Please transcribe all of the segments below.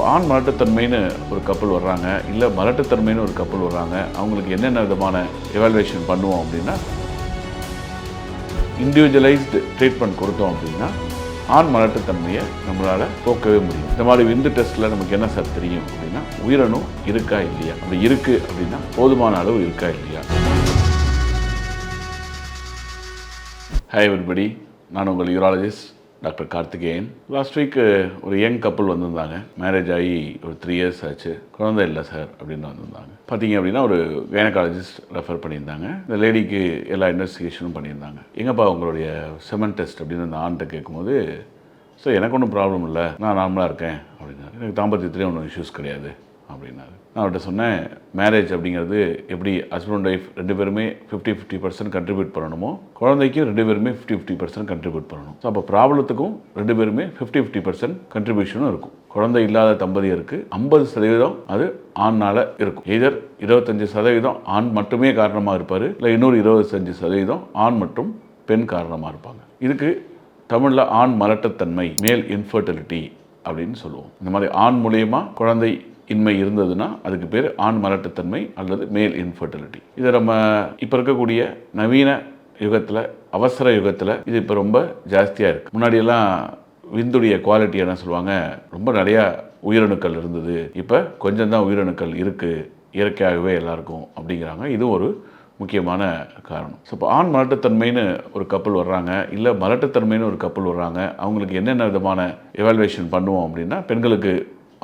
இப்போ ஆண் மலட்டுத்தன்மைன்னு ஒரு கப்பல் வர்றாங்க இல்லை மலட்டுத்தன்மைன்னு ஒரு கப்பல் வர்றாங்க அவங்களுக்கு என்னென்ன விதமான எவாலுவேஷன் பண்ணுவோம் அப்படின்னா இண்டிவிஜுவலைஸ்டு ட்ரீட்மெண்ட் கொடுத்தோம் அப்படின்னா ஆண் மலட்டுத்தன்மையை நம்மளால் போக்கவே முடியும். இந்த மாதிரி விந்து டெஸ்ட்டில் நமக்கு என்ன சார் தெரியும் அப்படின்னா உயிரணு இருக்கா இல்லையா? அப்படி இருக்குது அப்படின்னா போதுமான அளவு இருக்கா இல்லையா? ஹாய் எவ்ரிபடி நான் உங்கள் urologist doctor Karthikeyan. Last week ஒரு யங் கப்பல் வந்திருந்தாங்க. மேரேஜ் ஆகி ஒரு த்ரீ இயர்ஸ் ஆச்சு. குழந்தை இல்லை சார் அப்படின்னு வந்திருந்தாங்க. பார்த்தீங்க அப்படின்னா ஒரு கைனகாலஜிஸ்ட் ரெஃபர் பண்ணியிருந்தாங்க. இந்த லேடிக்கு எல்லா இன்வெஸ்டிகேஷனும் பண்ணியிருந்தாங்க. எங்கப்பா உங்களுடைய செமன் டெஸ்ட் அப்படின்னு அந்த ஆண்கிட்ட கேட்கும்போது ஸோ எனக்கு ஒன்றும் ப்ராப்ளம் இல்லை. நான் நார்மலாக இருக்கேன். அப்படின்னாரு. எனக்கு தாம்பத்தியத்துலேயும் ஒன்றும் இஷ்யூஸ் கிடையாது. அப்படின்னாரு. நான் அவர்கிட்ட சொன்னேன் மேரேஜ் அப்படிங்கிறது எப்படி ஹஸ்பண்ட் ஒய்ஃப் ரெண்டு பேருமே ஃபிஃப்டி ஃபிஃப்டி பர்சன்ட் கண்ட்ரிபியூட் பண்ணணுமோ குழந்தைக்கும் ரெண்டு பேருமே ஃபிஃப்டி ஃபிஃப்டி பர்சன்ட் கண்ட்ரிபியூட் பண்ணணும். ஸோ அப்போ ப்ராப்ளத்துக்கும் ரெண்டு பேருமே ஃபிஃப்டி ஃபிஃப்டி பர்சன்ட் கண்ட்ரிபியூஷனும் இருக்கும். குழந்தை இல்லாத தம்பதியருக்கு ஐம்பது சதவீதம் அது ஆண்னால் இருக்கும். எதர் இருபத்தஞ்சி சதவீதம் ஆண் மட்டுமே காரணமாக இருப்பார் இல்லை இன்னொரு இருபத்தஞ்சு சதவீதம் ஆண் மற்றும் பெண் காரணமாக இருப்பாங்க. இதுக்கு தமிழில் ஆண் மலட்டத்தன்மை மேல் இன்ஃபர்டிலிட்டி அப்படின்னு சொல்லுவோம். இந்த மாதிரி ஆண் மூலயமா குழந்தை இன்மை இருந்ததுன்னா அதுக்கு பேர் ஆண் மலட்டுத்தன்மை அல்லது மேல் இன்ஃபர்டிலிட்டி இதை நம்ம இப்போ இருக்கக்கூடிய நவீன யுகத்தில் அவசர யுகத்தில் இது இப்போ ரொம்ப ஜாஸ்தியாக இருக்குது முன்னாடியெல்லாம் விந்துடைய குவாலிட்டி என்ன சொல்லுவாங்க? ரொம்ப நிறையா உயிரணுக்கள் இருந்தது. இப்போ கொஞ்சம்தான் உயிரணுக்கள் இருக்குது இயற்கையாகவே எல்லாருக்கும் அப்படிங்கிறாங்க. இது ஒரு முக்கியமான காரணம். ஸோ இப்போ ஆண் மலட்டுத்தன்மைன்னு ஒரு கப்பல் வர்றாங்க. இல்லை மலட்டுத்தன்மைன்னு ஒரு கப்பல் வர்றாங்க. அவங்களுக்கு என்னென்ன விதமான எவால்வேஷன் பண்ணுவோம் அப்படின்னா பெண்களுக்கு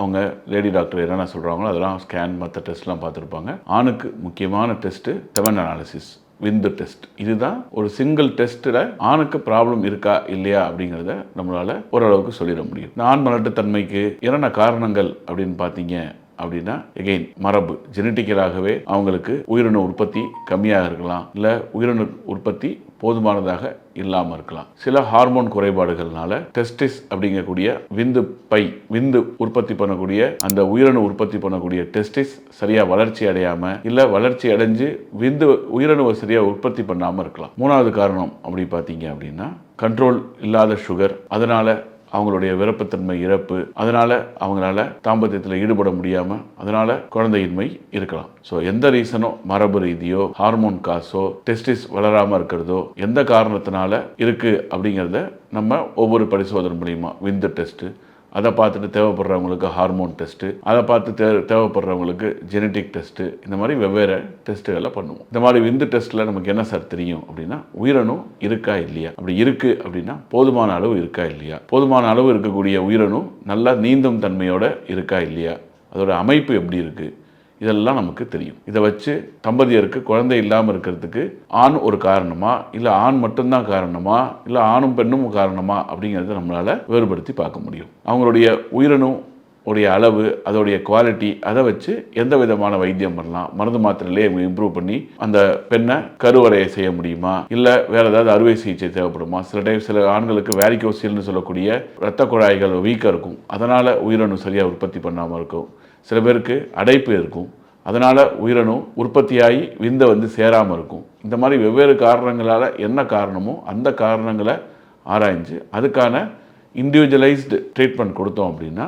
அவங்க லேடி டாக்டர் என்னென்ன சொல்கிறாங்களோ அதெல்லாம் ஸ்கேன் மற்ற டெஸ்ட்லாம் பார்த்துருப்பாங்க. ஆணுக்கு முக்கியமான டெஸ்ட்டு செவன் அனாலிசிஸ் விந்து டெஸ்ட் இதுதான் ஒரு சிங்கிள் டெஸ்ட்டில் ஆணுக்கு ப்ராப்ளம் இருக்கா இல்லையா அப்படிங்கிறத நம்மளால் ஓரளவுக்கு சொல்லிட முடியும். இந்த ஆண் மலட்டுத்தன்மைக்கு என்னென்ன காரணங்கள் அப்படின்னு பார்த்தீங்க அப்படின்னா எகெயின் மரபு. ஜெனட்டிக்கலாகவே அவங்களுக்கு உயிரணு உற்பத்தி கம்மியாக இருக்கலாம். இல்லை உயிரணு உற்பத்தி போதுமானதாக இல்லாமல் இருக்கலாம். சில ஹார்மோன் குறைபாடுகள்னால டெஸ்டிஸ் அப்படிங்கக்கூடிய விந்து பை விந்து உற்பத்தி பண்ணக்கூடிய அந்த உயிரணு உற்பத்தி பண்ணக்கூடிய டெஸ்டிஸ் சரியாக வளர்ச்சி அடையாமல் இல்லை வளர்ச்சி அடைஞ்சு விந்து உயிரணுவை சரியாக உற்பத்தி பண்ணாமல் இருக்கலாம். மூணாவது காரணம் அப்படி பார்த்தீங்க அப்படின்னா கண்ட்ரோல் இல்லாத சுகர் அதனால் அவங்களுடைய விருப்பத்தன்மை இறப்பு அதனால் அவங்களால தாம்பத்தியத்தில் ஈடுபட முடியாமல் அதனால் குழந்தையின்மை இருக்கலாம். ஸோ எந்த ரீசனோ மரபு ரீதியோ ஹார்மோன் காசோ டெஸ்டிஸ் வளராமல் இருக்கிறதோ எந்த காரணத்தினால இருக்குது அப்படிங்கிறத நம்ம ஒவ்வொரு பரிசோதனை மூலியமா விந்து டெஸ்ட்டு அதை பார்த்துட்டு தேவைப்படுறவங்களுக்கு ஹார்மோன் டெஸ்ட்டு அதை பார்த்து தே தேவைப்படுறவங்களுக்கு ஜெனட்டிக் டெஸ்ட்டு இந்த மாதிரி வெவ்வேறு டெஸ்ட்டுகளை பண்ணுவோம். இந்த மாதிரி விந்து டெஸ்ட்டில் நமக்கு என்ன சார் தெரியும் அப்படின்னா உயிரணு இருக்கா இல்லையா? அப்படி இருக்குது அப்படின்னா போதுமான அளவு இருக்கா இல்லையா? போதுமான அளவு இருக்கக்கூடிய உயிரணு நல்லா நீந்தும் தன்மையோட இருக்கா இல்லையா? அதோட அமைப்பு எப்படி இருக்குது இதெல்லாம் நமக்கு தெரியும். இதை வச்சு தம்பதியருக்கு குழந்தை இல்லாமல் இருக்கிறதுக்கு ஆண் ஒரு காரணமா இல்லை ஆண் மட்டும்தான் காரணமா இல்லை ஆணும் பெண்ணும் காரணமா அப்படிங்கிறத நம்மளால் வேறுபடுத்தி பார்க்க முடியும். அவங்களுடைய உயிரினும் உடைய அளவு அதோடைய குவாலிட்டி அதை வச்சு எந்த விதமான வைத்தியம் பண்ணலாம்? மருந்து மாத்திரையிலே இம்ப்ரூவ் பண்ணி அந்த பெண்ணை கருவறையை செய்ய முடியுமா? இல்லை வேற ஏதாவது அறுவை சிகிச்சை தேவைப்படுமா? சில டைம் சில ஆண்களுக்கு வேரிகோசில்னு சொல்லக்கூடிய இரத்த குழாய்கள் வீக்கம் இருக்கும். அதனால் உயிரணு சரியாக உற்பத்தி பண்ணாமல் இருக்கும். சில பேருக்கு அடைப்பு இருக்கும். அதனால் உயிரணு உற்பத்தியாகி விந்தை வந்து சேராமல் இருக்கும். இந்த மாதிரி வெவ்வேறு காரணங்களால் என்ன காரணமோ அந்த காரணங்களை ஆராய்ஞ்சு அதுக்கான இண்டிவிஜுவலைஸ்டு ட்ரீட்மெண்ட் கொடுத்தோம் அப்படின்னா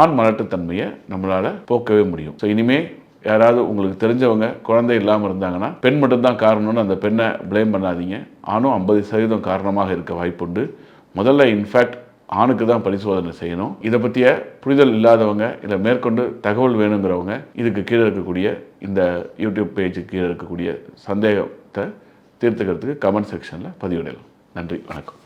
ஆண் மலட்டுத்தன்மையை நம்மளால் போக்கவே முடியும். ஸோ இனிமே யாராவது உங்களுக்கு தெரிஞ்சவங்க குழந்தை இல்லாமல் இருந்தாங்கன்னா பெண் மட்டும்தான் காரணம்னு அந்த பெண்ணை ப்ளேம் பண்ணாதீங்க. ஆணும் ஐம்பது சதவீதம் காரணமாக இருக்க வாய்ப்புண்டு. முதல்ல இன்ஃபேக்ட் ஆணுக்கு தான் பரிசோதனை செய்யணும். இதை பற்றிய புரிதல் இல்லாதவங்க இல்லை மேற்கொண்டு தகவல் வேணுங்கிறவங்க இதுக்கு கீழே இருக்கக்கூடிய இந்த யூடியூப் பேஜுக்கு கீழே இருக்கக்கூடிய சந்தேகத்தை தீர்த்துக்கிறதுக்கு கமெண்ட் செக்ஷனில் பதிவிடலாம். நன்றி வணக்கம்.